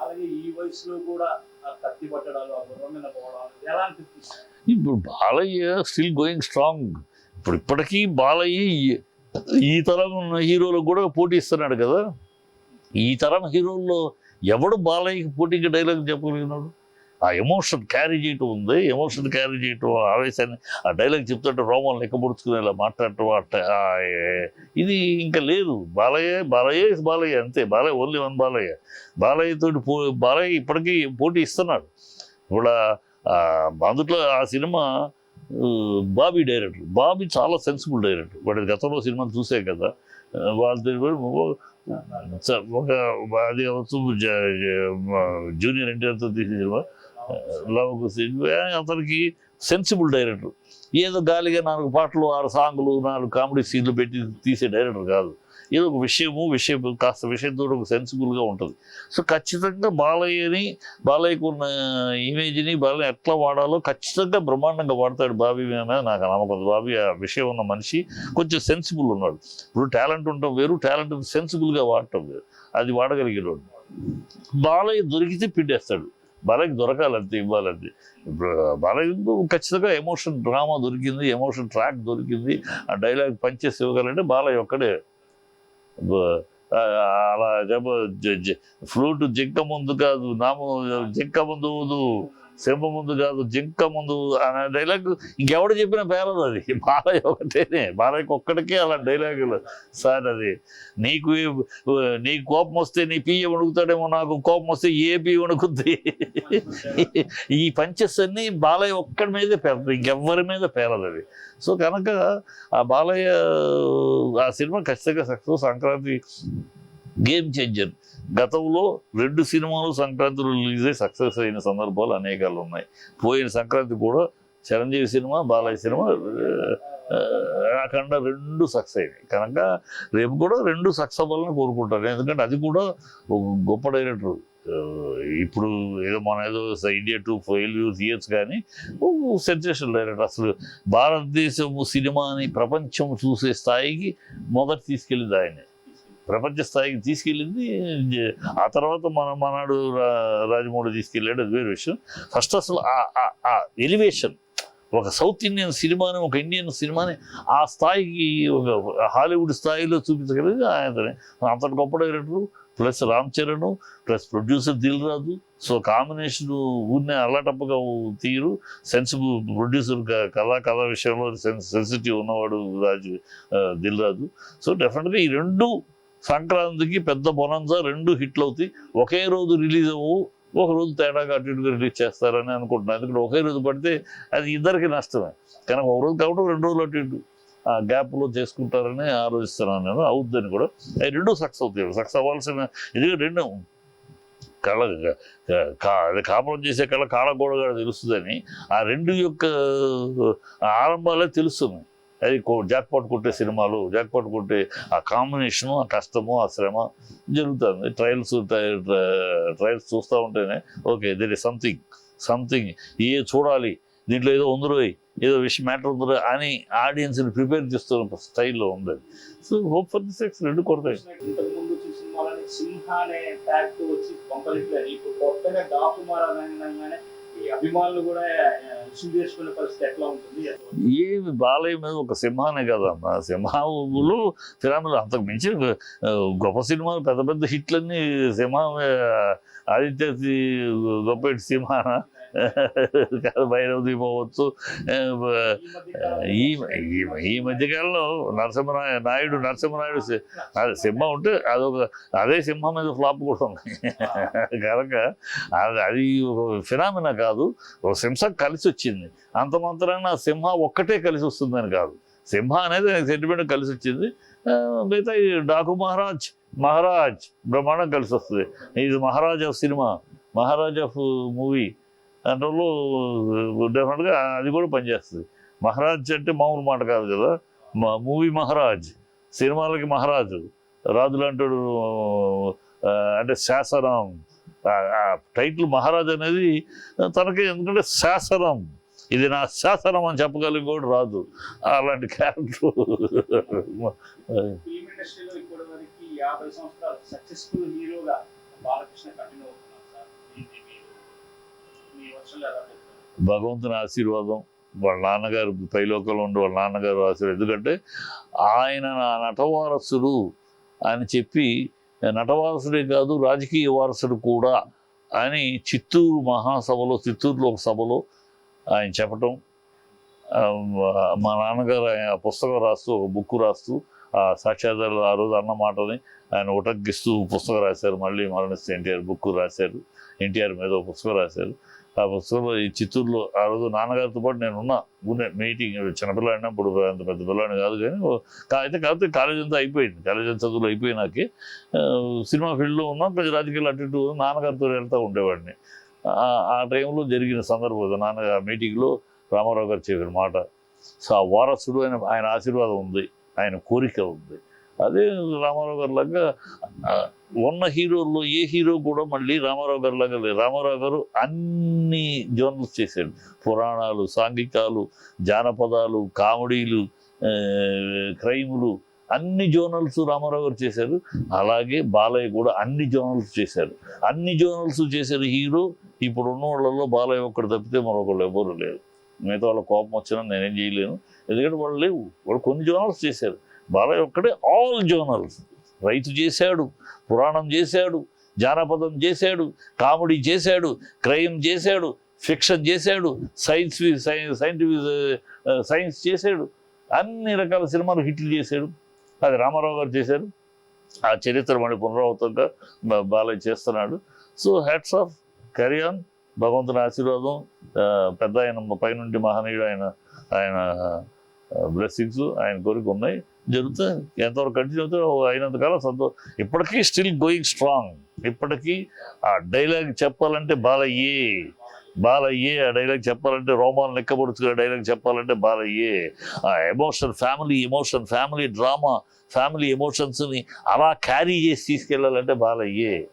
అలాగే ఈ వయసులో కూడా కత్తి పట్టడాలు ఆ గుర్రం మీద పోవడాలు ఎలా అనిపిస్తుంది ఇప్పుడు బాలయ్య స్టిల్ గోయింగ్ స్ట్రాంగ్ ఇప్పుడు ఇప్పటికీ బాలయ్య ఈ- ఈ తరం ఉన్న హీరోలకు కూడా పోటీ ఇస్తున్నాడు కదా. ఈ తరం హీరోల్లో ఎవడు బాలయ్యకి పోటీకి డైలాగ్ చెప్పగలిగినాడు? ఆ ఎమోషన్ క్యారీ చేయటం ఉంది. ఎమోషన్ క్యారీ చేయటం ఆవేశాన్ని ఆ డైలాగ్ చెప్తుంటే రోమం లెక్కబుడుచుకునేలా మాట్లాడటం అట్ట ఇది ఇంకా లేదు. బాలయ్య బాలయ్య బాలయ్య అంతే. Balayya only one Balayya. బాలయ్యతో పో బాలయ్య ఇప్పటికీ పోటీ ఇస్తున్నాడు. ఇప్పుడు ఆ- ఆ అందుట్లో ఆ సినిమా బాబీ డైరెక్టర్. బాబీ చాలా సెన్సిబుల్ డైరెక్టర్. వాడి గతంలో సినిమాలు చూసే కదా. వాళ్ళతో ఒక అది అవచ్చు జూనియర్ ఎన్టీఆర్తో తీసిన సినిమా. లవ్ అతనికి సెన్సిబుల్ డైరెక్టర్ ఏదో గాలిగా నాలుగు పాటలు ఆరు సాంగ్లు నాలుగు కామెడీ సీన్లు పెట్టి తీసే డైరెక్టర్ కాదు. ఏదో ఒక విషయము విషయం కాస్త విషయంతో ఒక సెన్సిబుల్గా ఉంటుంది. సో ఖచ్చితంగా బాలయ్యని బాలయ్యకు ఉన్న ఇమేజ్ని బాలయ్య ఎట్లా వాడాలో ఖచ్చితంగా బ్రహ్మాండంగా వాడతాడు బాబీ మీద నాకు నమ్మకం బాబీ ఆ విషయం ఉన్న మనిషి కొంచెం సెన్సిబుల్ ఉన్నాడు. ఇప్పుడు టాలెంట్ ఉండటం వేరు టాలెంట్ సెన్సిబుల్గా వాడటం వేరు. అది వాడగలిగేవాడు బాలయ్య దొరికితే పిండేస్తాడు. బాలయ్యకి దొరకాలంతే ఇవ్వాలంతే ఇప్పుడు బాలయ్య ఖచ్చితంగా ఎమోషన్ డ్రామా దొరికింది ఎమోషన్ ట్రాక్ దొరికింది ఆ డైలాగ్ పంచేసి ఇవ్వగలంటే బాలయ్య ఒక్కడే. అలా ఫ్లూట్ జింక ముందు కాదు నాము జింక ముందు సింహ ముందు కాదు జింక ముందు అనే డైలాగ్ ఇంకెవడు చెప్పిన పేరదు అది. బాలయ్య ఒకటేనే. బాలయ్యకి ఒక్కడికే అలా డైలాగులు సార్ అది నీకు నీ కోపం వస్తే నీ పియ్య వణుకుతాడేమో నాకు కోపం వస్తే ఏ పి వణుకుద్ది? ఈ పంచెస్ అన్నీ బాలయ్య ఒక్కడి మీదే పేరదు ఇంకెవ్వరి మీద పేరదు అది. సో కనుక ఆ బాలయ్య ఆ సినిమా ఖచ్చితంగా సక్సెస్ సంక్రాంతి గేమ్ చేంజర్ గతంలో రెండు సినిమాలు సంక్రాంతి రిలీజ్ అయ్యి సక్సెస్ అయిన సందర్భాలు అనేకాలు ఉన్నాయి. పోయిన సంక్రాంతి కూడా చిరంజీవి సినిమా బాలయ్య సినిమా ఆ, అఖండ రెండు సక్సెస్ అయినాయి. కనుక రేపు కూడా రెండు సక్సెస్ అవ్వాలని కోరుకుంటాను. ఎందుకంటే అది కూడా ఒక గొప్ప డైరెక్టర్. ఇప్పుడు ఏదో మన ఏదో ఇండియా టూ ఫెయిల్ ఇయర్స్ కానీ సెన్సేషన్ డైరెక్టర్. అసలు భారతదేశం సినిమాని ప్రపంచం చూసే స్థాయికి మొదట తీసుకెళ్ళింది ఆయనే. ప్రపంచ స్థాయికి తీసుకెళ్ళింది. ఆ తర్వాత మన మనాడు రా- రాజమౌళి తీసుకెళ్ళాడు. అది వేరే విషయం. ఫస్ట్ అసలు ఆ- ఎలివేషన్ ఒక సౌత్ ఇండియన్ సినిమాని ఒక ఇండియన్ సినిమాని ఆ స్థాయికి ఒక హాలీవుడ్ స్థాయిలో చూపించగలిగి ఆయన అంతటి గొప్ప director plus Ram Charan plus producer Dil Raju. So combination ఊరినే అల్లాటప్పగా తీరు. సెన్సిబుల్ ప్రొడ్యూసర్ కళా కళ విషయంలో సెన్స్ సెన్సిటివ్ ఉన్నవాడు రాజు దిల్ రాజు. సో డెఫినెట్గా ఈ రెండు సంక్రాంతికి పెద్ద బొనంజా రెండు హిట్లు అవుతాయి ఒకే రోజు రిలీజ్ అవ్వు ఒక రోజు తేడాగా అటు ఇటుగా రిలీజ్ చేస్తారని అనుకుంటున్నాను. ఎందుకంటే ఒకే రోజు పడితే అది ఇద్దరికి నష్టమే. కనుక ఒక రోజు కాబట్టి రెండు రోజులు అటు ఇటు ఆ గ్యాప్లో చేసుకుంటారని ఆలోచిస్తున్నాను నేను. అవుద్దని కూడా. అవి రెండు సక్సెస్ అవుతాయి. సక్సెస్ అవ్వాల్సిన ఎందుకంటే రెండు కళ అది కాపురం చేసే కళ కాళ్ళగోడ కూడా తెలుస్తుందని. ఆ రెండు యొక్క ఆరంభాలే తెలుస్తున్నాయి. అది జాక్పాట్ కొట్టే సినిమాలు జాక్పాట్ కొట్టే ఆ కాంబినేషను ఆ కష్టము ఆ శ్రమ జరుగుతుంది ట్రయల్స్ ట్రయల్స్ చూస్తూ ఉంటేనే okay there is something something ఏ చూడాలి దీంట్లో ఏదో ఉందరో ఏదో విషయం మ్యాటర్ ఉందరో అని ఆడియన్స్ని ప్రిపేర్ చేస్తున్న స్టైల్లో ఉంది. So hope for the six రెండు కొడతాయి. సింహ అనే వచ్చి ఇప్పుడు కొత్తగా అభిమానులు కూడా ఏమి బాలయ్య మీద ఒక సింహానే కదమ్మా సింహాలు ఫిరాములు అంతకు మించి గొప్ప సినిమాలు పెద్ద పెద్ద హిట్లన్నీ సింహం ఆదిత్య గొప్ప సింహానా భైరవ దీపోవచ్చు ఈ ఈ- ఈ మధ్యకాలంలో నరసింహనాయ నాయుడు నరసింహనాయుడు సి- అది సింహం ఉంటే అదొక అదే సింహం మీద ఫ్లాప్ కూడా ఉంది. కనుక అది అది ఫినామినా కాదు ఒక సింహం కలిసి వచ్చింది. అంత మాత్రాన సింహ ఒక్కటే కలిసి వస్తుందని కాదు. సింహ అనేది సెంటిమెంట్ కలిసి వచ్చింది. మిగతా ఈ డాకు మహారాజ్ మహారాజ్ బ్రహ్మాండం కలిసి వస్తుంది. ఇది Maharaj of cinema Maharaj of movie. దాంట్లో డెఫినెట్గా అది కూడా పనిచేస్తుంది. మహారాజ్ అంటే మామూలు మాట కాదు కదా. మా మూవీ మహారాజ్ సినిమాలకి మహారాజు. రాజు లాంటి అంటే శాసనం. టైటిల్ మహారాజ్ అనేది తనకి ఎందుకంటే శాసనం. ఇది నా శాసనం అని చెప్పగలిగి కూడా రాదు అలాంటి క్యారెక్టర్. యాభై సంవత్సరాలు సక్సెస్ఫుల్ హీరోగా బాలకృష్ణ కంటిన్యూ అవుతున్నారు ఇది మీరు మీ వర్షంలో ఎలా చెప్తారు భగవంతుని ఆశీర్వాదం వాళ్ళ నాన్నగారు పైలోకంలో ఉండి వాళ్ళ నాన్నగారు ఆశీర్వాదం. ఎందుకంటే ఆయన నా నటవారసుడు అని చెప్పి నటవారసుడే కాదు రాజకీయ వారసుడు కూడా అని చిత్తూరు మహాసభలో చిత్తూరులో ఒక సభలో ఆయన చెప్పటం మా నాన్నగారు ఆయన పుస్తకం రాస్తూ ఒక బుక్ రాస్తూ ఆ సాక్ష్యాధారాలు ఆ రోజు అన్న మాటని ఆయన ఉటగ్గిస్తూ పుస్తకం రాశారు. మళ్ళీ మరణిస్తే ఎన్టీఆర్ బుక్ రాశారు. ఎన్టీఆర్ మీద పుస్తకం రాశారు. ఆ పుస్తకంలో ఈ చిత్తూరులో ఆ రోజు నాన్నగారితో పాటు నేను ఉన్నా ఊనే మీటింగ్ చిన్నపిల్లాడినా ఇప్పుడు అంత పెద్ద పిల్లాడిని కాదు కానీ అయితే కాకపోతే కాలేజ్ అంతా అయిపోయింది. కాలేజ్ అంతా చదువులు అయిపోయినాకే సినిమా ఫీల్డ్లో ఉన్నాం. కొంచెం రాజకీయాలు అటు ఇటు నాన్నగారితో వెళ్తూ ఉండేవాడిని. ఆ- టైంలో జరిగిన సందర్భం నాన్న ఆ మీటింగ్లో రామారావు గారు చెప్పిన మాట. సో ఆ వారసుడు ఆయన ఆయన ఆశీర్వాదం ఉంది. ఆయన కోరిక ఉంది. అదే రామారావు గారు లాగా ఉన్న హీరోల్లో ఏ హీరో కూడా మళ్ళీ రామారావు గారు లాగా లేదు. రామారావు గారు అన్ని జోనల్స్ చేశాడు పురాణాలు సాంఘికాలు జానపదాలు కామెడీలు క్రైములు అన్ని జోనల్స్ రామారావు గారు చేశారు. అలాగే బాలయ్య కూడా అన్ని జోనల్స్ చేశారు. అన్ని జోనల్స్ చేశారు హీరో. ఇప్పుడు ఉన్న వాళ్ళల్లో బాలయ్య ఒక్కడు తప్పితే మరొకళ్ళు ఎవరు లేరు. మిగతా వాళ్ళ కోపం వచ్చినా నేనేం చేయలేను. ఎందుకంటే వాళ్ళు లేవు. వాళ్ళు కొన్ని జోనల్స్ చేశారు. బాలయ్య ఒక్కడే ఆల్ జోనల్స్ రైతు చేశాడు పురాణం చేశాడు జానపదం చేశాడు కామెడీ చేశాడు క్రైమ్ చేశాడు ఫిక్షన్ చేశాడు సైన్స్ సైంటిఫిక్ సైన్స్ చేశాడు. అన్ని రకాల సినిమాలు హిట్లు చేశాడు. అది రామారావు గారు చేశారు. ఆ చరిత్ర మళ్ళీ పునరావృతంగా బాలయ్య చేస్తున్నాడు. So hats off carry on భగవంతుని ఆశీర్వాదం పెద్ద ఆయన పైనుండి మహనీయుడు ఆయన ఆయన బ్లెస్సింగ్స్ ఆయన కోరిక ఉన్నాయి. జరుగుతాయి ఎంతవరకు కంటిన్యూ అవుతుందో అయినంతకాలం సంతోషం ఇప్పటికీ స్టిల్ గోయింగ్ స్ట్రాంగ్ ఇప్పటికీ ఆ డైలాగ్ చెప్పాలంటే బాలయ్యే బాలయ్యే ఆ డైలాగ్ చెప్పాలంటే రోమాన్ లెక్కపడుచుకునే డైలాగ్ చెప్పాలంటే బాలయ్యే. ఆ emotion family emotion family drama family ఎమోషన్స్ని అలా క్యారీ చేసి తీసుకెళ్ళాలంటే బాలయ్యే.